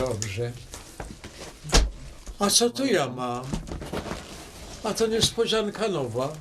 Dobrze. A co tu ja mam? A to niespodzianka nowa.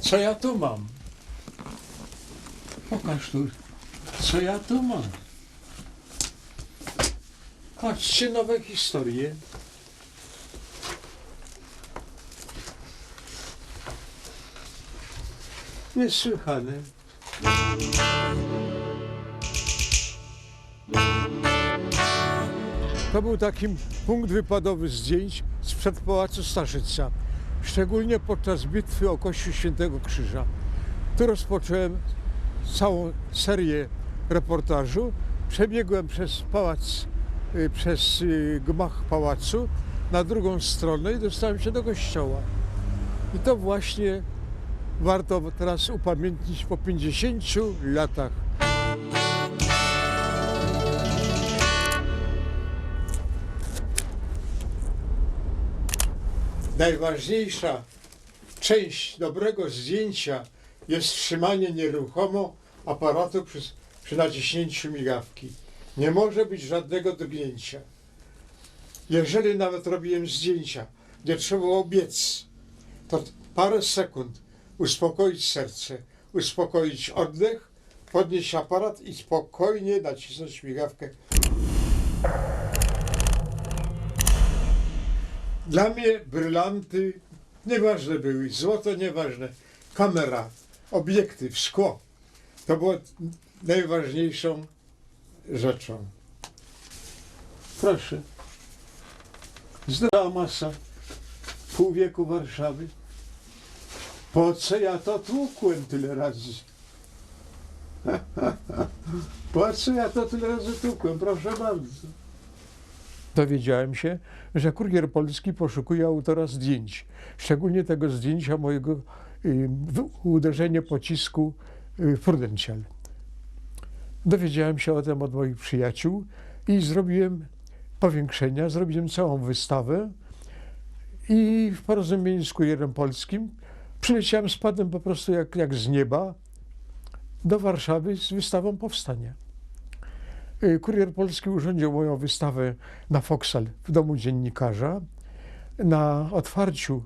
Co ja tu mam? Pokaż tu, co ja tu mam. Patrzcie, nowe historie. Niesłychane. To był taki punkt wypadowy zdjęć sprzed Pałacu Staszyca, szczególnie podczas bitwy o Kościół Świętego Krzyża. Tu rozpocząłem całą serię reportażu. Przebiegłem przez pałac, y, przez y, gmach pałacu na drugą stronę i dostałem się do kościoła. I to właśnie warto teraz upamiętnić po 50 latach. Najważniejsza część dobrego zdjęcia jest trzymanie nieruchomo aparatu przy, przy naciśnięciu migawki. Nie może być żadnego drgnięcia. Jeżeli nawet robiłem zdjęcia, gdzie trzeba było biec, to parę sekund uspokoić serce, uspokoić oddech, podnieść aparat i spokojnie nacisnąć migawkę. Dla mnie brylanty nieważne były, złoto nieważne, kamera, obiektyw, szkło. To było najważniejszą rzeczą. Proszę. Zdrowa masa, pół wieku Warszawy. Po co ja to tłukłem tyle razy? Po co ja to tyle razy tłukłem? Proszę bardzo. Dowiedziałem się, że kurier polski poszukuje autora zdjęć, szczególnie tego zdjęcia mojego y, uderzenie pocisku y, Prudential. Dowiedziałem się o tym od moich przyjaciół i zrobiłem powiększenia, zrobiłem całą wystawę i w porozumieniu z kurierem polskim przyleciałem, spadłem po prostu jak, jak z nieba do Warszawy z wystawą powstania. Y, Kurier Polski urządził moją wystawę na Foksal w domu dziennikarza. Na otwarciu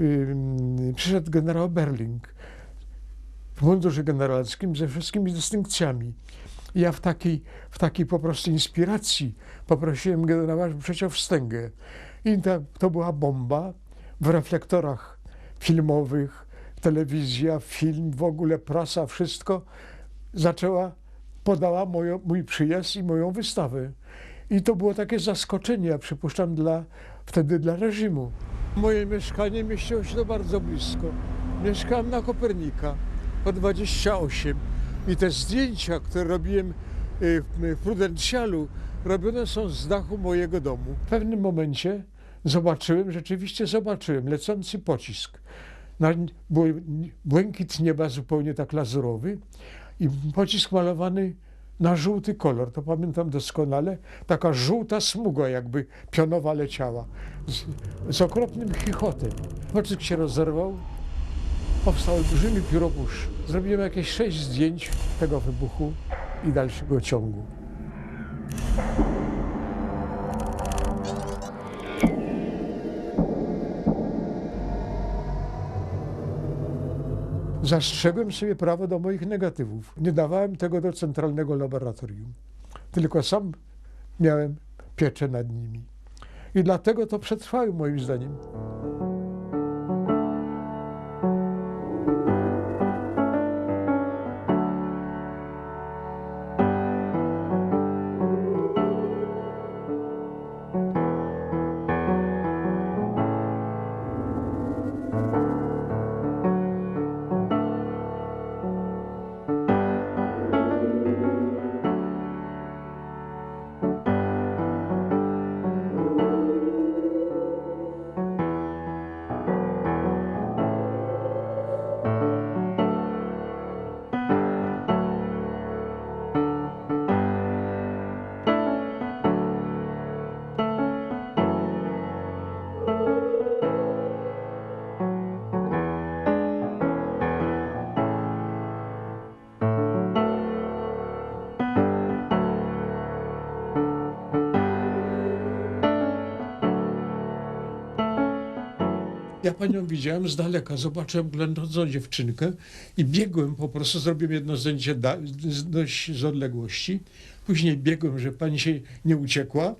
ym, przyszedł generał Berling w mundurze generalskim ze wszystkimi dystynkcjami. Ja w takiej, w takiej po prostu inspiracji poprosiłem generała, żeby przeciął wstęgę. I ta, to była bomba w reflektorach filmowych, telewizja, film, w ogóle prasa, wszystko zaczęła podała moją, mój przyjazd i moją wystawę. I to było takie zaskoczenie, ja przypuszczam, dla, wtedy dla reżimu. Moje mieszkanie mieściło się to bardzo blisko. Mieszkałem na Kopernika po 28 i te zdjęcia, które robiłem y, w Prudentialu, robione są z dachu mojego domu. W pewnym momencie zobaczyłem, rzeczywiście zobaczyłem lecący pocisk. Błękit nieba zupełnie tak lazurowy i pocisk malowany na żółty kolor, to pamiętam doskonale, taka żółta smuga jakby pionowa leciała, z, z okropnym chichotem. Pocisk się rozerwał, powstał olbrzymi pióropusz. Zrobiłem jakieś sześć zdjęć tego wybuchu i dalszego ciągu. Zastrzegłem sobie prawo do moich negatywów. Nie dawałem tego do centralnego laboratorium, tylko sam miałem pieczę nad nimi. I dlatego to przetrwały moim zdaniem. Ja panią widziałem z daleka, zobaczyłem ględzącą dziewczynkę i biegłem po prostu, zrobiłem jedno zdjęcie dość z odległości. Później biegłem, że pani się nie uciekła.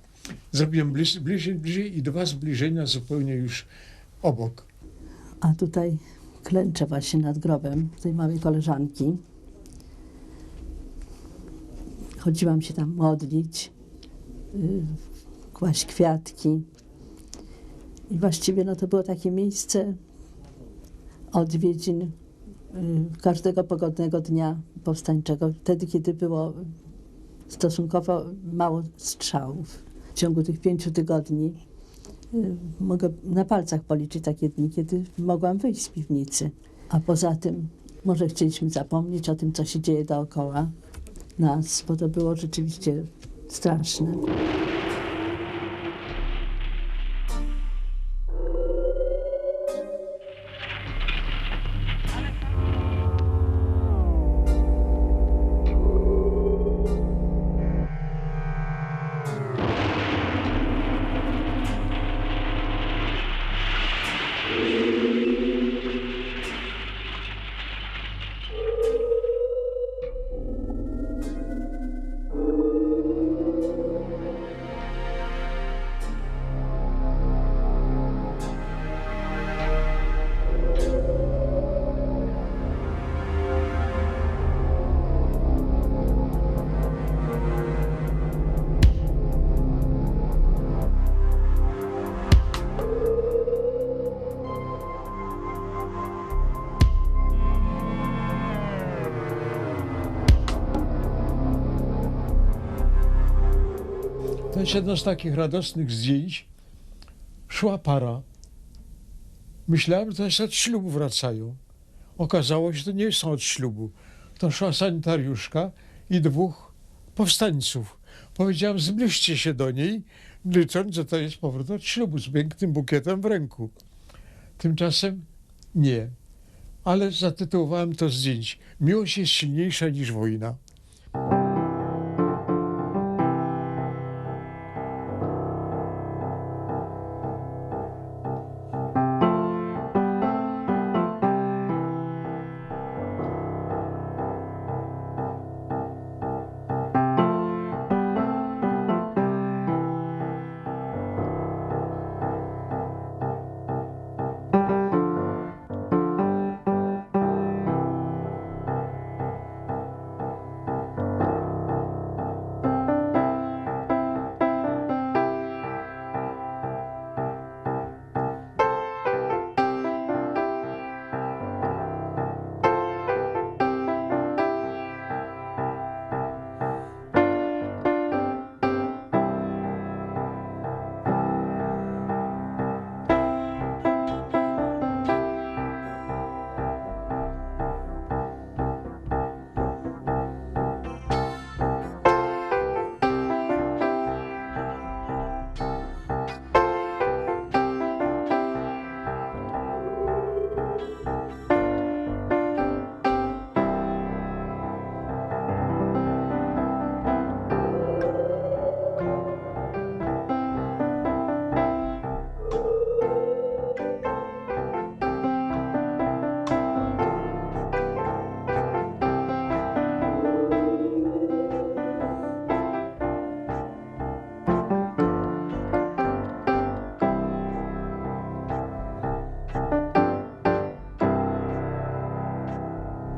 Zrobiłem bliż, bliżej, bliżej i dwa zbliżenia zupełnie już obok. A tutaj klęczę właśnie nad grobem tej małej koleżanki. Chodziłam się tam modlić, y, kłaść kwiatki. I właściwie no, to było takie miejsce odwiedzin y, każdego pogodnego dnia powstańczego, wtedy, kiedy było stosunkowo mało strzałów. W ciągu tych pięciu tygodni y, mogę na palcach policzyć takie dni, kiedy mogłam wyjść z piwnicy. A poza tym może chcieliśmy zapomnieć o tym, co się dzieje dookoła nas, bo to było rzeczywiście straszne. To jest jedno z takich radosnych zdjęć. Szła para. Myślałem, że to jest od ślubu wracają. Okazało się, że to nie są od ślubu. To szła sanitariuszka i dwóch powstańców. Powiedziałem, zbliżcie się do niej, licząc, że to jest powrót od ślubu z pięknym bukietem w ręku. Tymczasem nie. Ale zatytułowałem to zdjęć. Miłość jest silniejsza niż wojna.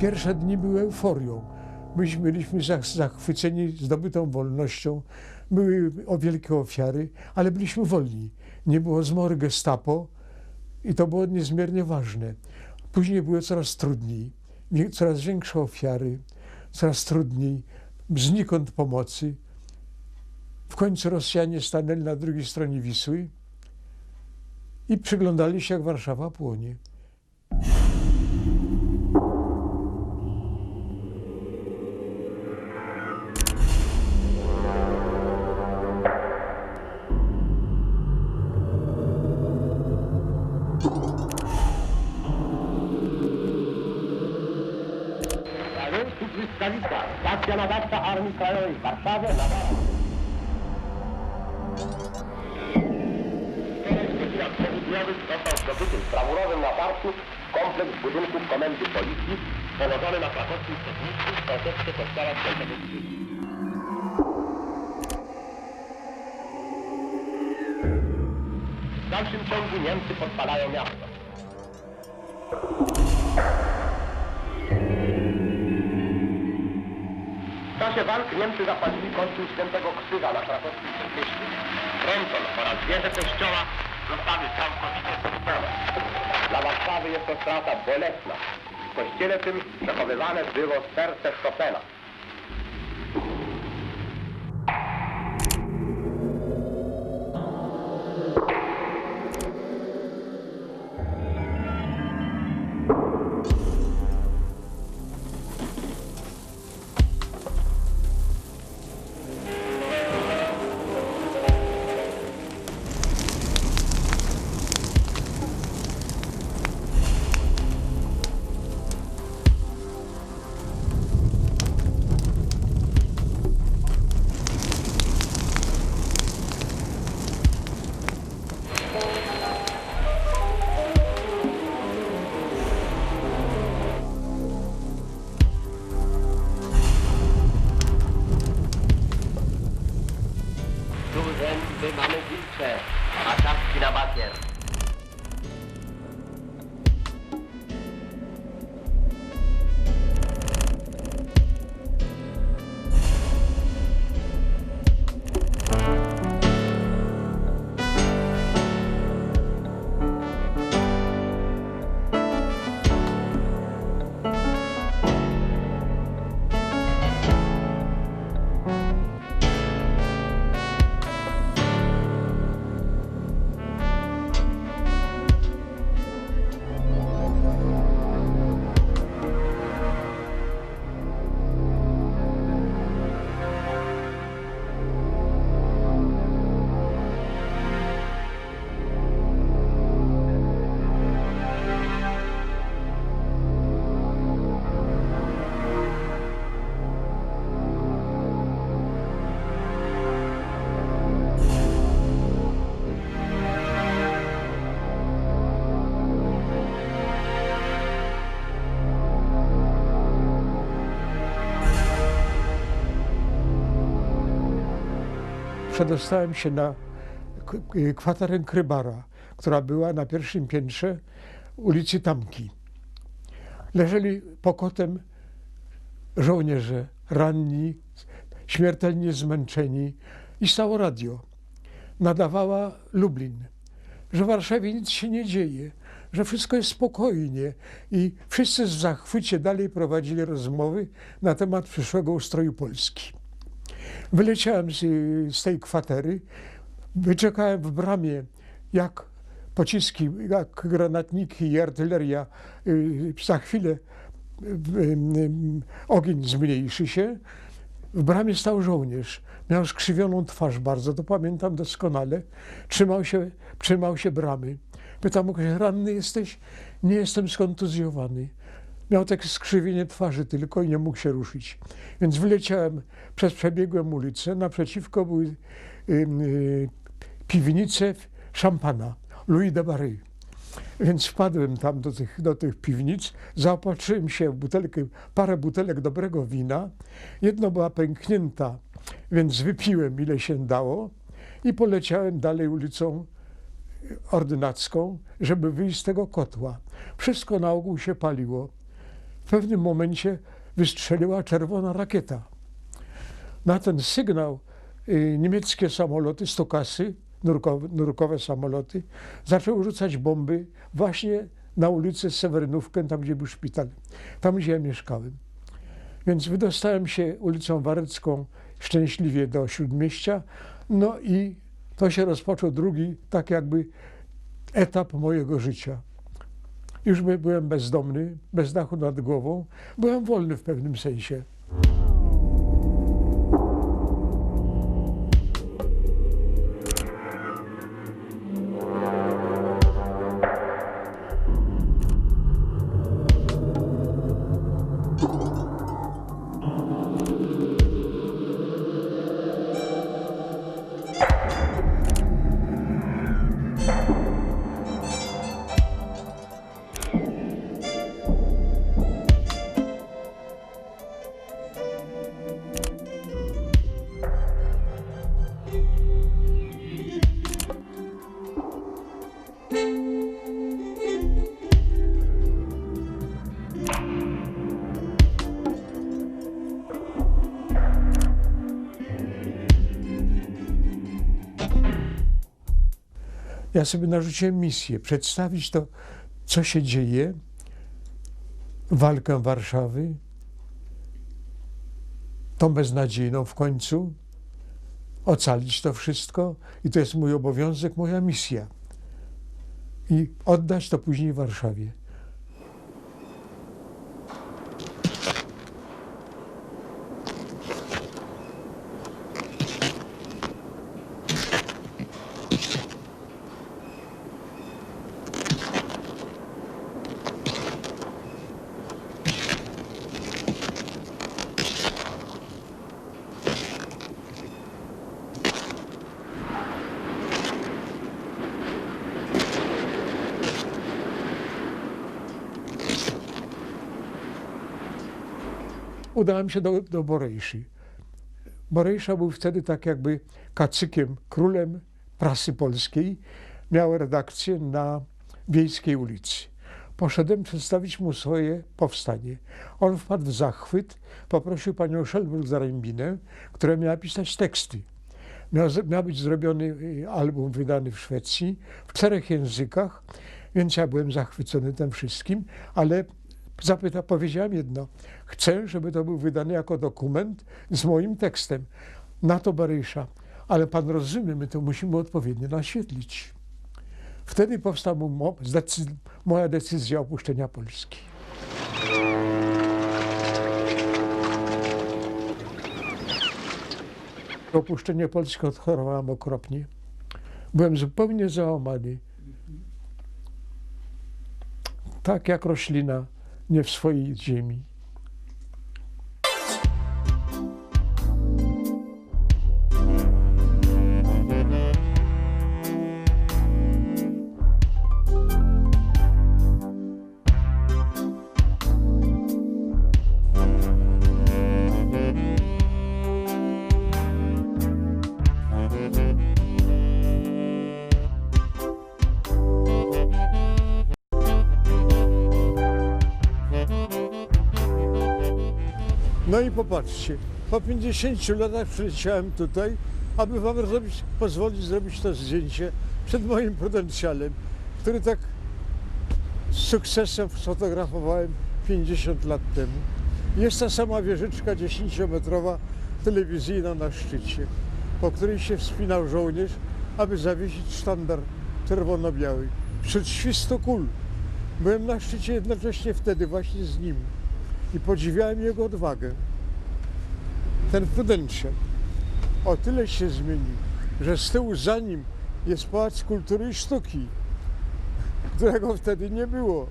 Pierwsze dni były euforią. Myśmy byliśmy zach- zachwyceni zdobytą wolnością. Były o wielkie ofiary, ale byliśmy wolni. Nie było zmory gestapo i to było niezmiernie ważne. Później było coraz trudniej. Coraz większe ofiary, coraz trudniej, znikąd pomocy. W końcu Rosjanie stanęli na drugiej stronie Wisły i przyglądali się, jak Warszawa płonie. Nadawcza Armii Krajowej w Warszawie. Nadawa. Południowy został zdobyty tym brawurowym natarciu kompleks budynków komendy policji położony na krakowskim przedmieściu w sąsiedztwie kościoła świętego. W dalszym ciągu Niemcy podpalają miasto. Czasie walk Niemcy zapalili kościół świętego Krzyża na krakowskim przedmieściu. Fronton oraz wieże kościoła zostały całkowicie zniszczone. Dla Warszawy jest to strata bolesna. W kościele tym przechowywane było serce Chopina. Przedostałem się na kwaterę Krybara, która była na pierwszym piętrze ulicy Tamki. Leżeli pokotem żołnierze, ranni, śmiertelnie zmęczeni i stało radio. Nadawała Lublin, że w Warszawie nic się nie dzieje, że wszystko jest spokojnie i wszyscy w zachwycie dalej prowadzili rozmowy na temat przyszłego ustroju Polski. Wyleciałem z, z tej kwatery, wyczekałem w bramie, jak pociski, jak granatniki i artyleria y, za chwilę y, ogień zmniejszy się. W bramie stał żołnierz. Miał skrzywioną twarz bardzo, to pamiętam doskonale. Trzymał się, trzymał się bramy. Pytam go, ranny jesteś? Nie jestem skontuzjowany. Miał takie skrzywienie twarzy tylko i nie mógł się ruszyć. Więc wyleciałem, przez przebiegłem ulicę. Naprzeciwko były y, piwnice szampana, Louis de Barry. Więc wpadłem tam do tych, do tych piwnic, zaopatrzyłem się w butelkę, parę butelek dobrego wina. Jedno była pęknięta, więc wypiłem ile się dało i poleciałem dalej ulicą ordynacką, żeby wyjść z tego kotła. Wszystko na ogół się paliło. W pewnym momencie wystrzeliła czerwona rakieta. Na ten sygnał y, niemieckie samoloty, stokasy, nurkowe, nurkowe samoloty, zaczęły rzucać bomby właśnie na ulicę Sewerynówkę, tam gdzie był szpital, tam gdzie ja mieszkałem. Więc wydostałem się ulicą Warecką szczęśliwie do Śródmieścia, no i to się rozpoczął drugi, tak jakby etap mojego życia. Już by- byłem bezdomny, bez dachu nad głową, byłem wolny w pewnym sensie. Ja sobie narzuciłem misję przedstawić to, co się dzieje, walkę Warszawy, tą beznadziejną w końcu, ocalić to wszystko i to jest mój obowiązek, moja misja. I oddać to później Warszawie. Udałem się do, do Borejszy. Borejsza był wtedy tak jakby kacykiem, królem prasy polskiej. Miał redakcję na Wiejskiej ulicy. Poszedłem przedstawić mu swoje powstanie. On wpadł w zachwyt, poprosił panią Szelbruk-Zarębinę, która miała pisać teksty. Miał, miał być zrobiony y, album wydany w Szwecji w czterech językach, więc ja byłem zachwycony tym wszystkim, ale zapyta, powiedziałem jedno. Chcę, żeby to był wydany jako dokument z moim tekstem. Na to Barysza. Ale pan rozumie, my to musimy odpowiednio naświetlić. Wtedy powstała mo- moja decyzja opuszczenia Polski. Opuszczenie Polski odchorowałem okropnie. Byłem zupełnie załamany. Tak jak roślina nie w swojej ziemi. No i popatrzcie, po 50 latach przyleciałem tutaj, aby wam zrobić, pozwolić zrobić to zdjęcie przed moim prudencjalem, który tak z sukcesem sfotografowałem 50 lat temu. Jest ta sama wieżyczka 10-metrowa telewizyjna na szczycie, po której się wspinał żołnierz, aby zawiesić sztandar czerwono-biały. Wśród świstu kul byłem na szczycie jednocześnie wtedy właśnie z nim i podziwiałem jego odwagę. Ten Prudential o tyle się zmienił, że z tyłu za nim jest Pałac Kultury i Sztuki, którego wtedy nie było.